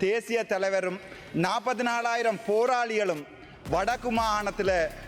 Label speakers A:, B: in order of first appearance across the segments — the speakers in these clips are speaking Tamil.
A: தேசிய தலைவரும் நாற்பத்தி நாலாயிரம் போராளிகளும் வடக்கு மாகாணத்தில்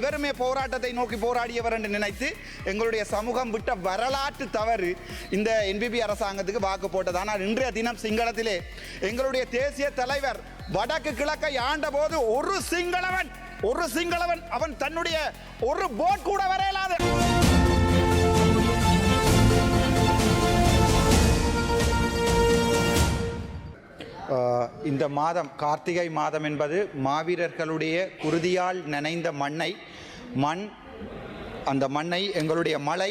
A: இவருமே போராட்டத்தை நோக்கி போராடியவர் என்று நினைத்து எங்களுடைய சமூகம் விட்ட வரலாற்று தவறு இந்த என்பிபி அரசாங்கத்துக்கு வாக்கு போட்டது. ஆனால் இன்றைய தினம் சிங்களத்திலே எங்களுடைய தேசிய தலைவர் வடக்கு கிழக்கை ஆண்ட போது ஒரு சிங்களவன் ஒரு சிங்களவன் அவன் தன்னுடைய ஒரு போட் கூட வரையலாது. இந்த மாதம் கார்த்திகை மாதம் என்பது மாவீரர்களுடைய குருதியால் நனைந்த மண்ணை மண் அந்த மண்ணை எங்களுடைய மலை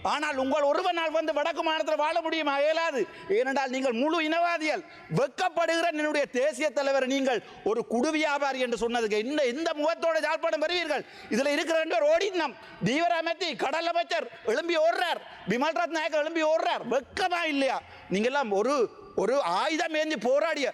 A: ஆனால் உங்கள் ஒருவனால் வந்து வடக்கு மாநிலத்தில் வாழ முடியுமா? இயலாது. ஏனென்றால் நீங்கள் முழு இனவாதிகள். வெக்கப்படுகிற என்னுடைய தேசிய தலைவர் நீங்கள் ஒரு குடு வியாபாரி என்று சொன்னதுக்கு இந்த இந்த முகத்தோட ஜாழ்ப்பாணம் வருவீர்கள். இதில் இருக்கிற ரெண்டு பேர் ஓடினம் தீவிர அமைத்தி கடல் அமைச்சர் எழும்பி ஓடுறார். விமல் ரத்நாயக்கர் எழும்பி ஓடுறார். வெக்கமா இல்லையா? நீங்கள்லாம் ஒரு ஒரு ஆயுதம் ஏந்தி போராடிய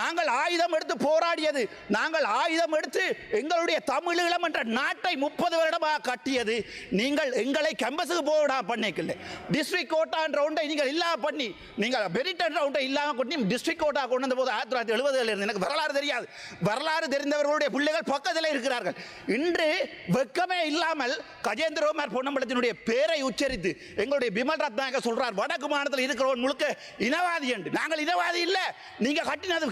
A: நாங்கள் ஆயுதம் எடுத்து போராடியது. நாங்கள் ஆயுதம் எடுத்து எங்களுடைய தமிழீழம் என்ற நாட்டை முப்பது வருடமாக கட்டியது. நீங்கள் எங்களை கேம்பஸுக்கு போடா பண்ணிக்கல டிஸ்ட்ரிக்ட் கோட்டா ரவுண்டை ஒன்றை நீங்கள் இல்லாம பண்ணி நீங்கள் பெரிட்டன் ரவுண்டை ஒன்றை இல்லாமல் கொண்டு டிஸ்ட்ரிக்ட் கோட்டா கொண்டு வந்த போது ஆயிரத்தி தொள்ளாயிரத்தி எழுபதுல இருந்து எனக்கு வரலாறு தெரியாது. வரலாறு தெரிந்தவர்களுடைய பிள்ளைகள் பக்கத்தில் இருக்கிறார்கள். இன்று வெக்கமே இல்லாமல் கஜேந்திரகுமார் பொன்னம்பலத்தினுடைய பேரை உச்சரித்து எங்களுடைய பிமல் ரத்னாக சொல்றார் வடக்கு மாநிலத்தில் இருக்கிறவன் முழுக்க இனவாதி என்று. நாங்கள் இனவாதி இல்லை. நீங்க கட்டினது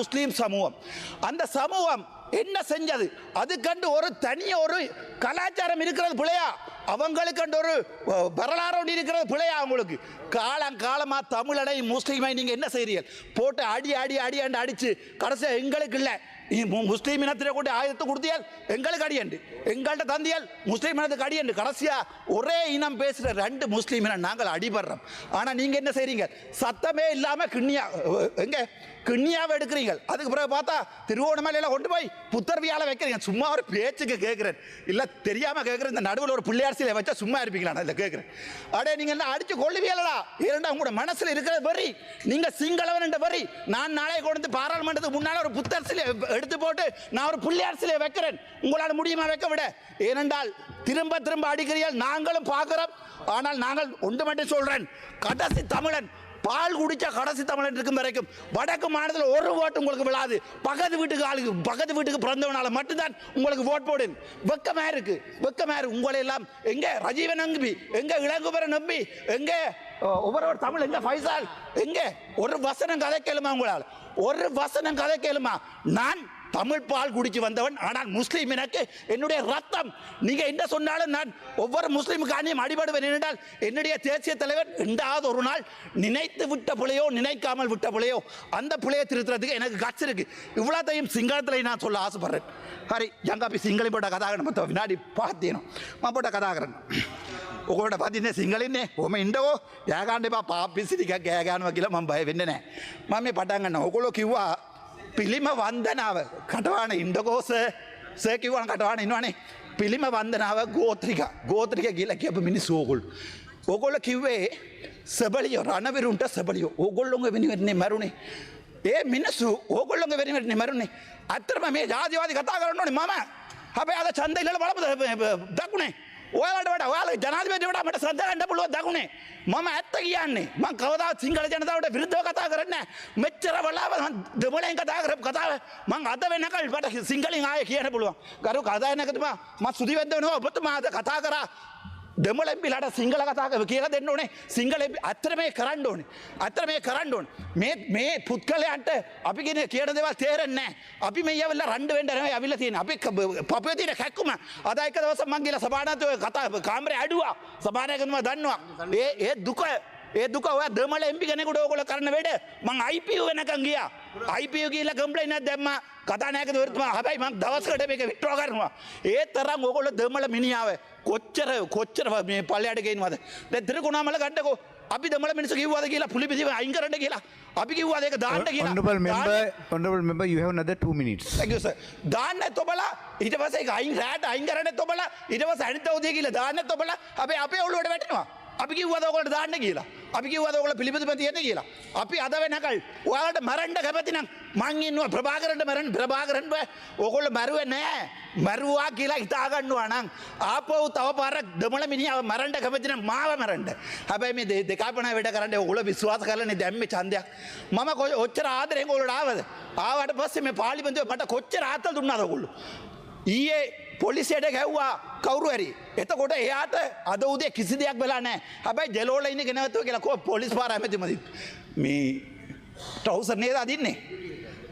A: முஸ்லீம் சமூகம். அந்த சமூகம் என்ன செஞ்சது? அதுக்கண்டு ஒரு தனிய ஒரு கலாச்சாரம் இருக்கிறது பிள்ளையா? அவங்களுக்கு ஒரு வரலாறு ஒன்று இருக்கிறது பிள்ளையா அவங்களுக்கு? காலம் காலமாக தமிழனை முஸ்லீமை நீங்கள் என்ன செய்கிறீர்கள் போட்டு அடி அடி அடி அண்டு அடித்து கடைசியாக எங்களுக்கு இல்லை. முஸ்லீம் இனத்திலே கொண்டு ஆயுதத்தை கொடுத்தியால் எங்களுக்கு அடியண்டு எங்கள்கிட்ட தந்தியால் முஸ்லீம் இனத்துக்கு அடியண்டு கடைசியாக ஒரே இனம் பேசுகிற ரெண்டு முஸ்லீம் இனம் நாங்கள் அடிபடுறோம் ஆனால் நீங்கள் என்ன செய்கிறீங்க சத்தமே இல்லாமல் கிண்ணியா எங்கே கிண்ணியாவை எடுக்கிறீங்க அதுக்கு பிறகு பார்த்தா திருவோணமலையில் கொண்டு போய் புத்தர்வியால் வைக்கிறீங்க சும்மா ஒரு பேச்சுக்கு கேட்குறேன் இல்லை தெரியாமல் கேட்குறேன் இந்த நடுவில் ஒரு பிள்ளையாரசியில் வச்சா சும்மா இருப்பீங்களா நான் இதில் கேட்குறேன் அடே நீங்கள் என்ன அடிச்சு கொள்ளுவியலடா இரண்டா உங்களோட மனசில் இருக்கிற வரி நீங்கள் சிங்களவன் என்ற வரி நான் நாளை கொண்டு வந்து பாராளுமன்றத்துக்கு முன்னால் ஒரு புத்தர் சிலை எடுத்து போட்டு நான் ஒரு பிள்ளையார் சிலையை வைக்கிறேன். உங்களால் முடியுமா வைக்க விட? ஏனென்றால் திரும்ப திரும்ப அடிக்கிறீர்கள் நாங்களும் பார்க்கிறோம். ஆனால் நாங்கள் ஒன்று மட்டும் சொல்கிறேன் கடைசி தமிழன் பால் குடிச்ச கடைசி தமிழன் இருக்கும் வரைக்கும் வடக்கு மாநிலத்தில் ஒரு ஓட்டு உங்களுக்கு விழாது. பக்கத்து வீட்டுக்கு ஆளுக்கு பக்கத்து வீட்டுக்கு பிறந்தவனால மட்டும்தான் உங்களுக்கு ஓட் போடு வெக்கமாக இருக்கு வெக்கமாக இருக்கு. உங்களை எல்லாம் எங்கே? ரஜீவன் நம்பி எங்கே இளங்குபரன் நம்பி எங்கே அஹ், ஒவ்வொரு தமிழ் எங்க ஃபைசால்? எங்க? ஒரு வசனம் கதை கேளுமா உங்களால்? ஒரு வசனம் கதை கேளுமா? நான் தமிழ் பால் குடிச்சு வந்தவன் ஆனால் முஸ்லீம் எனக்கு என்னுடைய ரத்தம். நீங்க என்ன சொன்னாலும் நான் ஒவ்வொரு முஸ்லீமுக்கானியும் அடிபடுவேன் என்றால் என்னுடைய தேசிய தலைவர் ரெண்டாவது ஒரு நாள் நினைத்து விட்ட பிள்ளையோ நினைக்காமல் விட்ட பிள்ளையோ அந்த பிள்ளையை திருத்துறதுக்கு எனக்கு கட்சி இருக்கு. இவ்வளோத்தையும் சிங்களத்தில் நான் சொல்ல ஆசைப்படுறேன். ஹரி ஜங்காப்பி சிங்களம் போட்ட கதாகரன் மற்ற வினாடி பார்த்தேனும் போட்ட கதாகரன். ඔකොට පතින්නේ සිංහලින්නේ හොම ඉන්ඩකෝ යෑගන්ඩ එපා පාපිසිටික ගෑගානුව කියලා මම බය වෙන්න නෑ මම මේ පටන්ගන්න ඔකොලො කිව්වා පිළිම වන්දනාව කටවාන ඉන්ඩකෝස සකිවන කටවාන ඉන්නවනේ පිළිම වන්දනාව ගෝත්‍රික ගෝත්‍රික කියලා කියප මිනි සෝකුල් ඔගොල්ල කිව්වේ සබලියෝ රණවිරුන්ට සබලියෝ ඔගොල්ලොඟ වෙනිවෙන්නේ මැරුණේ ඒ මිනිස්සු ඕගොල්ලොගේ වෙනට මරුණේ අත්තරම මේ ජාතිවාදි කතා කරන්න ඕනේ මම හැබැයි අද ඡන්ද ඉල්ලලා බලමුද දකුණේ ඔයාලට වඩා ඔයාලා ජනාධිපතිට වඩා මට ශ්‍රද්ධා ගන්න පුළුවන් දකුණේ. මම ඇත්ත කියන්නේ මං කවදාවත් සිංහල ජනතාවට විරුද්ධව කතා කරන්නේ නැහැ. මෙච්චර වෙලාව මං දෙමළෙන් කතා කරපු කතාව මං අද වෙනකල් මට සිංහලෙන් ආයේ කියන්න පුළුවන්. ගරු කතානායකතුමා මම සුදි වෙද්ද වෙනවා ඔබතුමා අද කතා කරා. දෙමළ එම්පිලාට සිංහල කතා කර කියලා දෙන්න ඕනේ. සිංහල අත්තර මේ කරන්න ඕනේ. අත්තර මේ කරන්න ඕන. මේ මේ පුද්ගලයන්ට අපි ගෙන කියන දෙවල් තේරෙන්නේ අපි මේ ඇවිල්ලා රණ්ඩ වෙන්න නෙවෙයි ඇවිල්ලා තියෙන අපි පපුවේ තියෙන කැක්කුම අද එක දවසක් මං ගිහලා සභානායකතුමා කතා කාමරේ ඇඩුවා සභානායකතුමා දන්නවා. ඒ ඒ දුක ඒ දුක ඔය දෙමළ එම්පි කෙනෙකුට ඕගොල්ලෝ කරන වැඩ. මං IPU වෙනකන් ගියා. IPU ගිහලා කම්ප්ලේන්ට් එකක් දැම්මා. කතානායකතුමා හැබැයි මං දවස්කට මේක විත්ඩ්‍රෝ කරනවා. ඒ තරම් ඕගොල්ලෝ දෙමළ මිනිහාව කොච්චර කොච්චර මේ පල්ලයට ගේනවද? දැන් තිරකුණාමල ගන්නකෝ. අපි දෙමළ මිනිස්සු කිව්වද කියලා පුලි පිසිව අයින් කරන්න කියලා. අපි කිව්වද ඒක දාන්න කියලා?
B: Honorable member, honorable member, you have another two minutes.
A: Thank you, sir. දාන්න තොබලා ඊට පස්සේ ඒක අයින් රැට අයින් කරන්න තොබලා ඊට පස්සේ අනිත් උදේ කියලා දාන්න තොබලා අපි අපේ ඔළුවට වැටෙනවා. අපි කිව්වද ඔයගොල්ලෝ දාන්න කියලා අපි කිව්වද ඔයගොල්ලෝ පිළිපදිම තියෙන්න කියලා අපි අද වෙනකල් ඔයාලට මරන්න කැමති නම් මං ඉන්නවා ප්‍රභාකරන්ට මරන්න ප්‍රභාකරන් බෑ ඕගොල්ලෝ මරුවේ නෑ මරුවා කියලා හිතා ගන්නවා නම් ආපහු තව පාරක් දෙමළ මිනිහව මරන්න කැමති නම් මාව මරන්න හැබැයි මේ දෙ- දෙකාපන වැඩ කරන්න ඔයගොල්ලෝ විශ්වාස කරලානේ දැම්මේ ඡන්දයක් මම කො- ඔච්චර ආදරෙන් ඔයගොල්ලෝ ආවද ආවට පස්සේ මේ පාර්ලිමේන්තුවේ මට කොච්චර ආතල් දුන්නාද ඔයගොල්ලෝ ඊයේ පොලිසියට ගැව්වා කවුරු හරි එතකොට එයාට අද උදේ කිසි දෙයක් වෙලා නැහැ. හැබැයි ජෙලෝල ඉන්න ගෙනවතුව කියලා කෝ පොලිස් පාර ඇමතිමදි මේ ට්‍රවුසර් නේද අදින්නේ?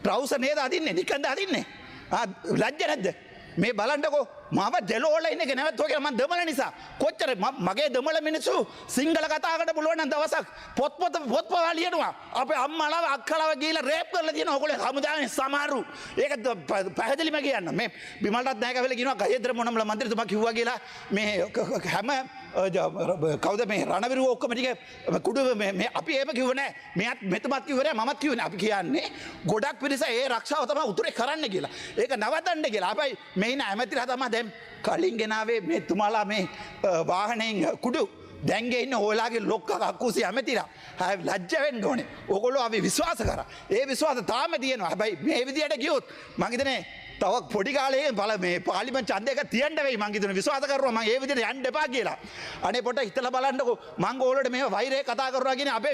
A: ට්‍රවුසර් නේද අදින්නේ? නිකන්ද අදින්නේ? ආ, ලැජ්ජ නැද්ද? මේ බලන්නකෝ. මම ජෙලෝල ඉන්න ගෙනවතුව කියලා මම දෙමළ නිසා කොච්චර ම- මගේ දෙමළ මිනිස්සු සිංහල කතා කරන්න පුළුවන් නම් දවසක් පොත් පොත පොත් පවා ලියනවා අපේ අම්මලාව අක්කලාව ගිහලා රේප් කරලා තියෙනවා ඔයගොල්ලෝ හමුදාවේ සමහරු ඒක ද- ප- පැහැදිලිම කියන්න මේ බිමල්ටත් නැහැ කියලා කියනවා ගහේන්ද්‍ර මොනම්ල මන්ත්‍රීතුමා කිව්වා කියලා මේ ක- ක- හැම අ, ජ- ර- කවුද මේ රණවිරු ඔක්කොම ටික කුඩු මේ- මේ අපි ඒම කිව්ව නෑ. මෙයත් මෙතුමත් කිව්ව නෑ මමත් කිව්ව නෑ. අපි කියන්නේ ගොඩක් පිරිස ඒ රක්ෂාව තමයි උතුරේ කරන්න කියලා. ඒක නවත්තන්න කියලා. අපයි මේ ඉන්න ඇමතිලා තමයි දැන් කලින් ගෙනාවේ මේ තුමාලා මේ අ, වාහනයෙන් කුඩු. දැන්ගේ ඉන්න හෝලාගේ ලොක්ක කක්කුසි ඇමතිලා. හැ ලජ්ජ වෙන්න ඕනේ. ඕගොල්ලෝ අපි විශ්වාස කර. ඒ විශ්වාස තාම තියෙනවා. හැබැයි මේ විදියට ගියොත් මං හිතන්නේ තව පොඩි කාලේ පල මේ පාලිම චන්දක තියන්ටවයි මංගේතුන විශවාතකරුව ම ඒ විදිට යන්න එපා කියලා. අනේ පොට හිතල බලන්නක. මං ඕලට මේ වෛරය කතා කරගෙන අපේ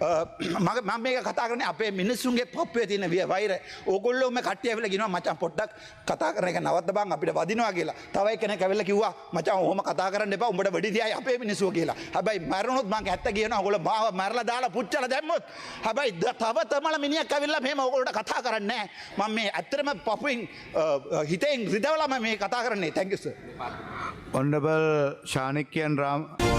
A: මග uh, මම මේ කතා කරන අපේ මිනිස්සුන්ගේ පොප්පය තින විය වෛර ඕගොල්ලෝම කට්ටියවෙල ගෙන මචන් පොට්ටක් කතා කරන නවත් බං අපිට වදිනවා කියලා. තවයි කෙන කැවෙල කිවවා මචන් හොම කතා කරන්න එපා උඹට වැඩිදියි අපේ මිනිසුව කියලා. හැබයි මරනොත් මං ඇත්ත කියන ඔගොල බාව මරලා දාලා පුච්චල දැම්මොත් හැබ හැබයි ද තව තමල මිනිිය කවිල්ල මෙම ඔකොලට කතා කරන්න මං මේ ඇත්තරම පපුයින් හිතෙන් රිදවලම මේ කතා කරන්නේ තැකිස.
B: ඔන්නබල් ශානක්‍යයන් රාම්.